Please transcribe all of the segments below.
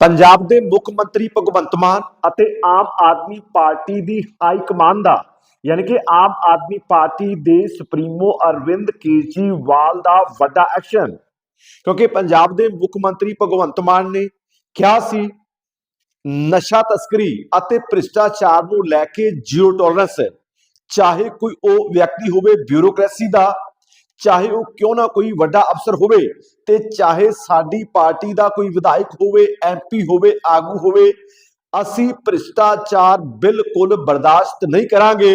ਪੰਜਾਬ ਦੇ ਮੁੱਖ ਮੰਤਰੀ ਭਗਵੰਤ ਮਾਨ ਅਤੇ ਆਮ ਆਦਮੀ ਪਾਰਟੀ ਦੀ ਹਾਈ ਕਮਾਂਡ ਦਾ, ਯਾਨੀ ਕਿ ਆਮ ਆਦਮੀ ਪਾਰਟੀ ਦੇ ਸੁਪਰੀਮੋ ਅਰਵਿੰਦ ਕੇਜਰੀਵਾਲ ਦਾ ਵੱਡਾ ਐਕਸ਼ਨ। ਕਿਉਂਕਿ ਪੰਜਾਬ ਦੇ ਮੁੱਖ ਮੰਤਰੀ ਭਗਵੰਤ ਮਾਨ ਨੇ ਕਿਹਾ ਸੀ, ਨਸ਼ਾ ਤਸਕਰੀ ਅਤੇ ਭ੍ਰਿਸ਼ਟਾਚਾਰ ਨੂੰ ਲੈ ਕੇ ਜ਼ੀਰੋ ਟੋਲਰੈਂਸ ਚਾਹੇ ਕੋਈ ਉਹ ਵਿਅਕਤੀ ਹੋਵੇ ਬਿਊਰੋਕ੍ਰੇਸੀ ਦਾ ਚਾਹੇ ਉਹ ਕਿਉਂ ਨਾ ਕੋਈ ਵੱਡਾ ਅਫਸਰ ਹੋਵੇ ਤੇ ਚਾਹੇ ਸਾਡੀ ਪਾਰਟੀ ਦਾ ਕੋਈ ਵਿਧਾਇਕ ਹੋਵੇ ਐਮਪੀ ਹੋਵੇ, ਆਗੂ ਹੋਵੇ, ਅਸੀਂ ਭ੍ਰਿਸ਼ਟਾਚਾਰ ਬਿਲਕੁਲ ਬਰਦਾਸ਼ਤ ਨਹੀਂ ਕਰਾਂਗੇ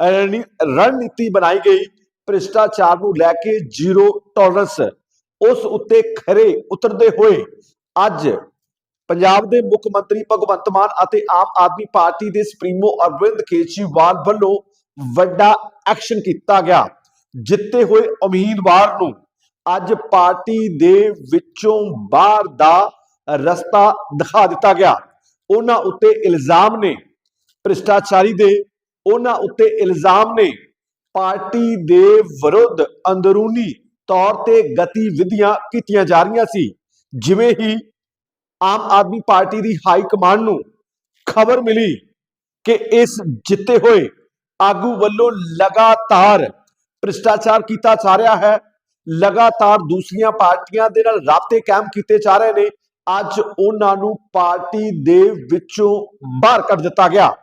ਰਣਨੀਤੀ ਬਣਾਈ ਗਈ, ਭ੍ਰਿਸ਼ਟਾਚਾਰ ਨੂੰ ਲੈ ਕੇ ਜ਼ੀਰੋ ਟੋਲਰੈਂਸ ਉਸ ਉੱਤੇ ਖਰੇ ਉਤਰਦੇ ਹੋਏ ਅੱਜ ਪੰਜਾਬ ਦੇ ਮੁੱਖ ਮੰਤਰੀ ਭਗਵੰਤ ਮਾਨ ਅਤੇ ਆਮ ਆਦਮੀ ਪਾਰਟੀ ਦੇ ਸੁਪਰੀਮੋ ਅਰਵਿੰਦ ਕੇਜਰੀਵਾਲ ਵੱਲੋਂ ਵੱਡਾ ਐਕਸ਼ਨ ਕੀਤਾ ਗਿਆ। ਜਿੱਤੇ ਹੋਏ ਉਮੀਦਵਾਰ ਨੂੰ ਅੱਜ ਪਾਰਟੀ ਦੇ ਵਿੱਚੋਂ ਬਾਹਰ ਦਾ ਰਸਤਾ ਦਿਖਾ ਦਿੱਤਾ ਗਿਆ। ਉਹਨਾਂ ਉੱਤੇ ਇਲਜ਼ਾਮ ਨੇ ਭ੍ਰਿਸ਼ਟਾਚਾਰੀ ਦੇ, ਉਹਨਾਂ ਉੱਤੇ ਇਲਜ਼ਾਮ ਨੇ ਪਾਰਟੀ ਦੇ ਵਿਰੁੱਧ ਅੰਦਰੂਨੀ ਤੌਰ ਤੇ ਗਤੀਵਿਧੀਆਂ ਕੀਤੀਆਂ ਜਾ ਰਹੀਆਂ ਸੀ। ਜਿਵੇਂ ਹੀ ਆਮ ਆਦਮੀ ਪਾਰਟੀ ਦੀ ਹਾਈ ਕਮਾਂਡ ਨੂੰ ਖਬਰ ਮਿਲੀ ਕਿ ਇਸ ਜਿੱਤੇ ਹੋਏ ਆਗੂ ਵੱਲੋਂ ਲਗਾਤਾਰ ਭ੍ਰਿਸ਼ਟਾਚਾਰ ਕੀਤਾ ਜਾ ਰਿਹਾ ਹੈ। ਲਗਾਤਾਰ ਦੂਸਰੀਆਂ ਪਾਰਟੀਆਂ ਦੇ ਨਾਲ ਰਾਬਤੇ ਕਾਇਮ ਕੀਤੇ ਜਾ ਰਹੇ ਨੇ। ਅੱਜ ਉਹਨਾਂ ਨੂੰ ਪਾਰਟੀ ਦੇ ਵਿੱਚੋਂ ਬਾਹਰ ਕੱਢ ਦਿੱਤਾ ਗਿਆ।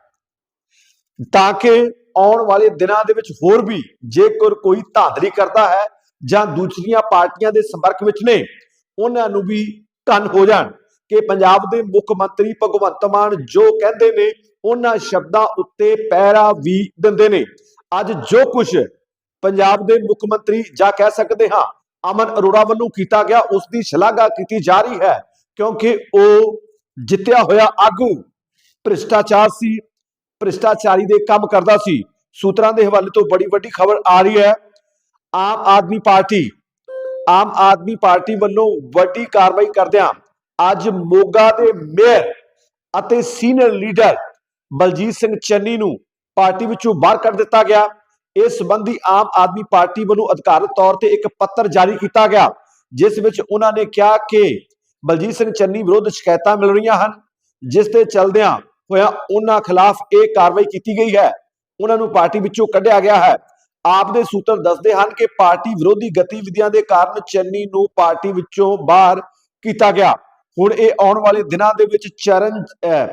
ਤਾਂ ਕਿ ਆਉਣ ਵਾਲੇ ਦਿਨਾਂ ਦੇ ਵਿੱਚ ਹੋਰ ਵੀ ਜੇਕਰ ਕੋਈ ਧਾਂਦਲੀ ਕਰਦਾ ਹੈ ਜਾਂ ਦੂਸਰੀਆਂ ਪਾਰਟੀਆਂ ਦੇ ਸੰਪਰਕ ਵਿੱਚ ਨੇ, ਉਹਨਾਂ ਨੂੰ ਵੀ ਕੰਨ ਹੋ ਜਾਣ। ਕਿ ਪੰਜਾਬ ਦੇ ਮੁੱਖ ਮੰਤਰੀ ਭਗਵੰਤ ਮਾਨ ਜੋ ਕਹਿੰਦੇ ਨੇ, ਉਹਨਾਂ ਸ਼ਬਦਾਂ ਉੱਤੇ ਪਹਿਰਾ ਵੀ ਦਿੰਦੇ ਨੇ। ਅੱਜ ਜੋ ਕੁਝ ਪੰਜਾਬ ਦੇ ਮੁੱਖ ਮੰਤਰੀ ਜਾਂ ਕਹਿ ਸਕਦੇ ਹਾਂ, ਅਮਨ ਅਰੋੜਾ ਵੱਲੋਂ ਕੀਤਾ ਗਿਆ, ਉਸ ਦੀ ਸ਼ਲਾਘਾ ਕੀਤੀ ਜਾ ਰਹੀ ਹੈ, ਕਿਉਂਕਿ ਉਹ ਜਿੱਤਿਆ ਹੋਇਆ ਆਗੂ ਭ੍ਰਿਸ਼ਟਾਚਾਰ ਸੀ, ਭ੍ਰਿਸ਼ਟਾਚਾਰੀ ਦੇ ਕੰਮ ਕਰਦਾ ਸੀ। ਸੂਤਰਾਂ ਦੇ ਹਵਾਲੇ ਤੋਂ ਬੜੀ ਵੱਡੀ ਖਬਰ ਆ ਰਹੀ ਹੈ। ਆਮ ਆਦਮੀ ਪਾਰਟੀ, ਆਮ ਆਦਮੀ ਪਾਰਟੀ ਵੱਲੋਂ ਵੱਡੀ ਕਾਰਵਾਈ ਕਰਦਿਆਂ ਅੱਜ ਮੋਗਾ ਦੇ ਮੇਅਰ ਅਤੇ ਸੀਨੀਅਰ ਲੀਡਰ ਬਲਜੀਤ ਸਿੰਘ ਚੰਨੀ ਨੂੰ ਪਾਰਟੀ ਵਿੱਚੋਂ ਬਾਹਰ ਕੱਢ ਦਿੱਤਾ ਗਿਆ। ਇਸ ਸੰਬੰਧੀ ਆਮ ਆਦਮੀ ਪਾਰਟੀ ਵੱਲੋਂ ਅਧਿਕਾਰਤ ਤੌਰ ਤੇ ਇੱਕ ਪੱਤਰ ਜਾਰੀ ਕੀਤਾ ਗਿਆ ਜਿਸ ਵਿੱਚ ਉਹਨਾਂ ਨੇ ਕਿਹਾ ਕਿ ਬਲਜੀਤ ਸਿੰਘ ਚੰਨੀ ਵਿਰੁੱਧ ਸ਼ਿਕਾਇਤਾਂ ਮਿਲ ਰਹੀਆਂ ਹਨ ਜਿਸ ਤੇ ਚੱਲਦਿਆਂ ਹੋਇਆ ਉਹਨਾਂ ਖਿਲਾਫ ਇਹ ਕਾਰਵਾਈ ਕੀਤੀ ਗਈ ਹੈ। ਉਹਨਾਂ ਨੂੰ ਪਾਰਟੀ ਵਿੱਚੋਂ ਕੱਢਿਆ ਗਿਆ ਹੈ। ਆਪ ਦੇ ਸੂਤਰ ਦੱਸਦੇ ਹਨ ਕਿ ਪਾਰਟੀ ਵਿਰੋਧੀ ਗਤੀਵਿਧੀਆਂ ਦੇ ਕਾਰਨ ਚੰਨੀ ਨੂੰ ਪਾਰਟੀ ਵਿੱਚੋਂ ਬਾਹਰ ਕੀਤਾ ਗਿਆ। ਹੁਣ ਇਹ ਆਉਣ ਵਾਲੇ ਦਿਨਾਂ ਦੇ ਵਿੱਚ ਚਰਨ ਅਹ,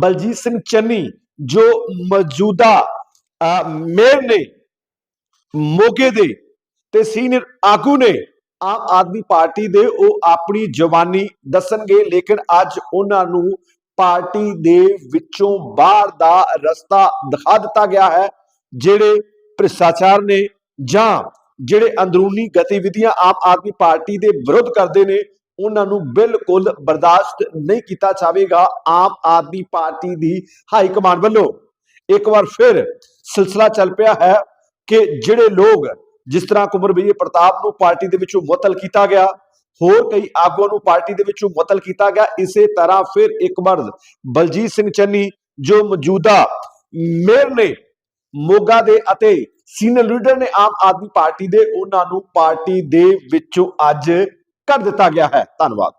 ਬਲਜੀਤ ਸਿੰਘ ਚੰਨੀ ਜੋ ਮੌਜੂਦਾ ਅਹ, ਮੇਅਰ ਨੇ ਮੋਗੇ ਦੇ ਤੇ ਸੀਨੀਅਰ ਆਗੂ ਨੇ ਆਮ ਆਦਮੀ ਪਾਰਟੀ ਦੇ ਉਹ ਆਪਣੀ ਜਵਾਨੀ ਦੱਸਣਗੇ, ਲੇਕਿਨ ਅੱਜ ਉਹਨਾਂ ਨੂੰ ਪਾਰਟੀ ਦੇ ਵਿੱਚੋਂ ਬਾਹਰ ਦਾ ਰਸਤਾ ਦਿਖਾ ਦਿੱਤਾ ਗਿਆ ਹੈ, ਜਿਹੜੇ ਭ੍ਰਿਸ਼ਟਾਚਾਰ ਨੇ ਜਾਂ ਜਿਹੜੇ ਅੰਦਰੂਨੀ ਗਤੀਵਿਧੀਆਂ ਆਮ ਆਦਮੀ ਪਾਰਟੀ ਦੇ ਵਿਰੁੱਧ ਕਰਦੇ ਨੇ, ਉਹਨਾਂ ਨੂੰ ਬਿਲਕੁਲ ਬਰਦਾਸ਼ਤ ਨਹੀਂ ਕੀਤਾ ਜਾਵੇਗਾ ਆਮ ਆਦਮੀ ਪਾਰਟੀ ਦੀ ਹਾਈ ਕਮਾਂਡ ਵੱਲੋਂ। ਇੱਕ ਵਾਰ ਫਿਰ ਸਿਲਸਿਲਾ ਚੱਲ ਪਿਆ ਹੈ ਕਿ ਜਿਹੜੇ ਲੋਕ ਜਿਸ ਤਰ੍ਹਾਂ ਕੁਮਰ ਵਿਜੇ ਪ੍ਰਤਾਪ ਨੂੰ ਪਾਰਟੀ ਦੇ ਵਿੱਚੋਂ ਮੁਅਤਲ ਕੀਤਾ ਗਿਆ, ਹੋਰ ਕਈ ਆਗੂਆਂ ਨੂੰ ਪਾਰਟੀ ਦੇ ਵਿੱਚੋਂ ਮੁਅੱਤਲ ਕੀਤਾ ਗਿਆ, ਇਸੇ ਤਰ੍ਹਾਂ ਫਿਰ ਇੱਕ ਵਾਰ ਬਲਜੀਤ ਸਿੰਘ ਚੰਨੀ ਜੋ ਮੌਜੂਦਾ ਮੇਅਰ ਨੇ, ਮੋਗਾ ਦੇ ਅਤੇ ਸੀਨੀਅਰ ਲੀਡਰ ਨੇ ਆਮ ਆਦਮੀ ਪਾਰਟੀ ਦੇ, ਉਹਨਾਂ ਨੂੰ ਪਾਰਟੀ ਦੇ ਵਿੱਚੋਂ ਅੱਜ ਕੱਢ ਦਿੱਤਾ ਗਿਆ ਹੈ। ਧੰਨਵਾਦ।